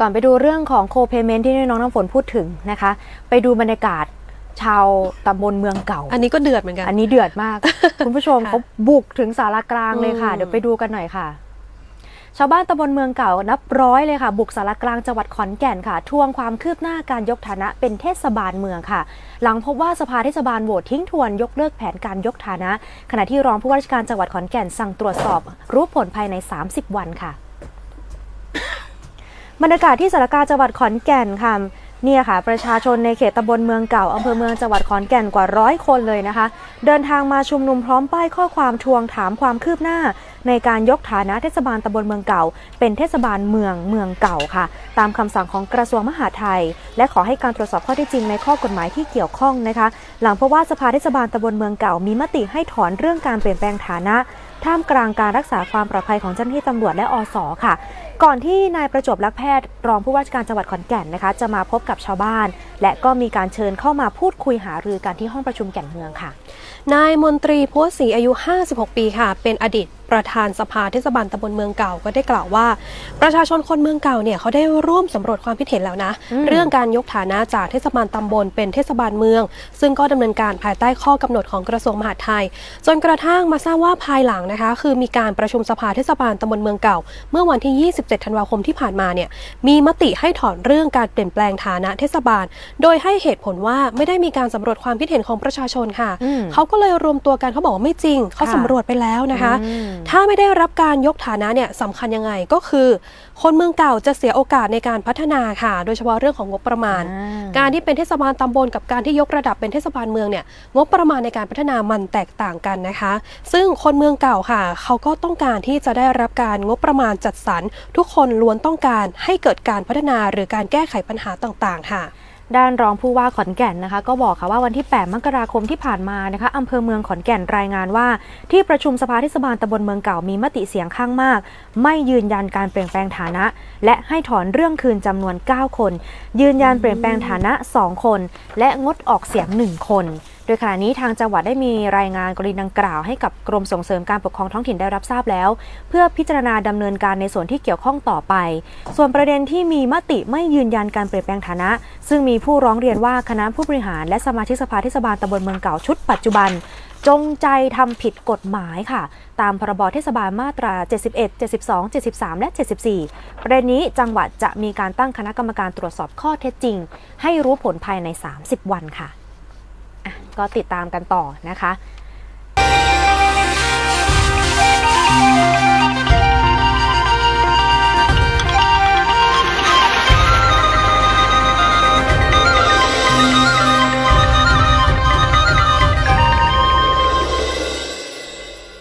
ก่อนไปดูเรื่องของโคเพเมนที่น้องน้ำฝนพูดถึงนะคะ ไปดูบรรยากาศชาวตำบลเมืองเก่า อันนี้ก็เดือดเหมือนกัน อันนี้เดือดมาก คุณผู้ชมค่ะเขาบุกถึงสารากลางเลยค่ะอืมเดี๋ยวไปดูกันหน่อยค่ะ ชาวบ้านตำบลเมืองเก่านับร้อยเลยค่ะ บุกสารกลางจังหวัดขอนแก่นค่ะทวงความคืบหน้าการยกฐานะเป็นเทศบาลเมืองค่ะ หลังพบว่าสภาเทศบาลโหวตทิ้งทวนยกเลิกแผนการยกฐานะ ขณะที่รองผู้ว่าราชการจังหวัดขอนแก่นสั่งตรวจสอบ รู้ผลภายใน 30 วันค่ะ บรรยากาศที่สารกาจังหวัดขอนแก่นค่ะเนี่ยค่ะ ประชาชนในเขตตำบลเมืองเก่าอำเภอเมืองจังหวัดขอนแก่นกว่าร้อยคนเลยนะคะ เดินทางมาชุมนุมพร้อมป้ายข้อความทวงถามความคืบหน้า ในการยกฐานะเทศบาลตำบลเมืองเก่า เป็นเทศบาลเมืองเมืองเก่าค่ะ ตามคำสั่งของกระทรวงมหาดไทย และขอให้การตรวจสอบข้อเท็จจริงในข้อกฎหมายที่เกี่ยวข้องนะคะ หลังเพราะว่าสภาเทศบาลตำบลเมืองเก่ามีมติให้ถอนเรื่องการเปลี่ยนแปลงฐานะท่ามกลางการรักษาความปลอดภัยของเจ้าหน้าที่ตำรวจและอสค่ะ ก่อนที่นายประจวบลักษณ์แพทย์ รองผู้ว่าราชการจังหวัดขอนแก่นนะคะ จะมาพบกับชาวบ้าน และก็มีการเชิญเข้ามาพูดคุยหารือกันที่ห้องประชุมแก่นเมืองค่ะ นายมนตรีพัวศรีอายุ 56 ปีค่ะ เป็นอดีต ประธานสภาเทศบาลตำบลเมืองเก่าก็ได้กล่าวว่า ประชาชนคนเมืองเก่าเนี่ยเขาได้ร่วมสำรวจความคิดเห็นแล้วนะอืมเรื่องการยกฐานะจากเทศบาลตำบลเป็นเทศบาลเมือง ซึ่งก็ดำเนินการภายใต้ข้อกำหนดของกระทรวงมหาดไทย จนกระทั่งมาทราบว่าภายหลังนะคะ คือมีการประชุมสภาเทศบาลตำบลเมืองเก่า เมื่อวันที่ 27 ธันวาคมที่ผ่านมาเนี่ยมีมติให้ถอนเรื่องการเปลี่ยนแปลงฐานะเทศบาล โดยให้เหตุผลว่าไม่ได้มีการสำรวจความคิดเห็นของประชาชนค่ะอืมเขาก็เลยรวมตัวกันเขาบอกว่าไม่จริง เขาค่ะสำรวจไปแล้วนะคะอืมถ้าไม่ได้รับการยกฐานะเนี่ยสำคัญยังไงก็คือ คนเมืองเก่าจะเสียโอกาสในการพัฒนาค่ะ โดยเฉพาะเรื่องของงบประมาณอ่าการที่เป็นเทศบาลตำบลกับการที่ยกระดับเป็นเทศบาลเมืองเนี่ยงบประมาณในการพัฒนามันแตกต่างกันนะคะ ซึ่งคนเมืองเก่าค่ะ เขาก็ต้องการที่จะได้รับการงบประมาณจัดสรรทุกคนล้วนต้องการให้เกิดการพัฒนาหรือการแก้ไขปัญหาต่างๆ ค่ะ ด้านรองผู้ว่าขอนแก่นนะคะ ก็บอกค่ะว่าวันที่ 8 มกราคมที่ผ่านมานะคะอำเภอเมืองขอนแก่นรายงานว่า ที่ประชุมสภาเทศบาลตำบลเมืองเก่ามีมติเสียงข้างมาก ไม่ยืนยันการเปลี่ยนแปลงฐานะ และให้ถอนเรื่องคืนจำนวน 9 คน ยืนยันเปลี่ยนแปลงฐานะ 2 คน และงดออกเสียง 1 คน โดยขณะนี้ทางจังหวัดได้มีรายงานกรณีดังกล่าวให้กับกรมส่งเสริมการปกครองท้องถิ่นได้รับทราบแล้ว เพื่อพิจารณาดำเนินการในส่วนที่เกี่ยวข้องต่อไป ส่วนประเด็นที่มีมติไม่ยืนยันการเปลี่ยนแปลงฐานะ ซึ่งมีผู้ร้องเรียนว่าคณะผู้บริหารและสมาชิกสภาเทศบาลตำบลเมืองเก่าชุดปัจจุบัน จงใจทำผิดกฎหมายค่ะ ตามพรบเทศบาลมาตรา 71 72 73 และ 74 ประเด็นนี้จังหวัดจะมีการตั้งคณะกรรมการตรวจสอบข้อเท็จจริง ให้รู้ผลภายใน 30 วันค่ะ ก็ติดตามกันต่อนะคะ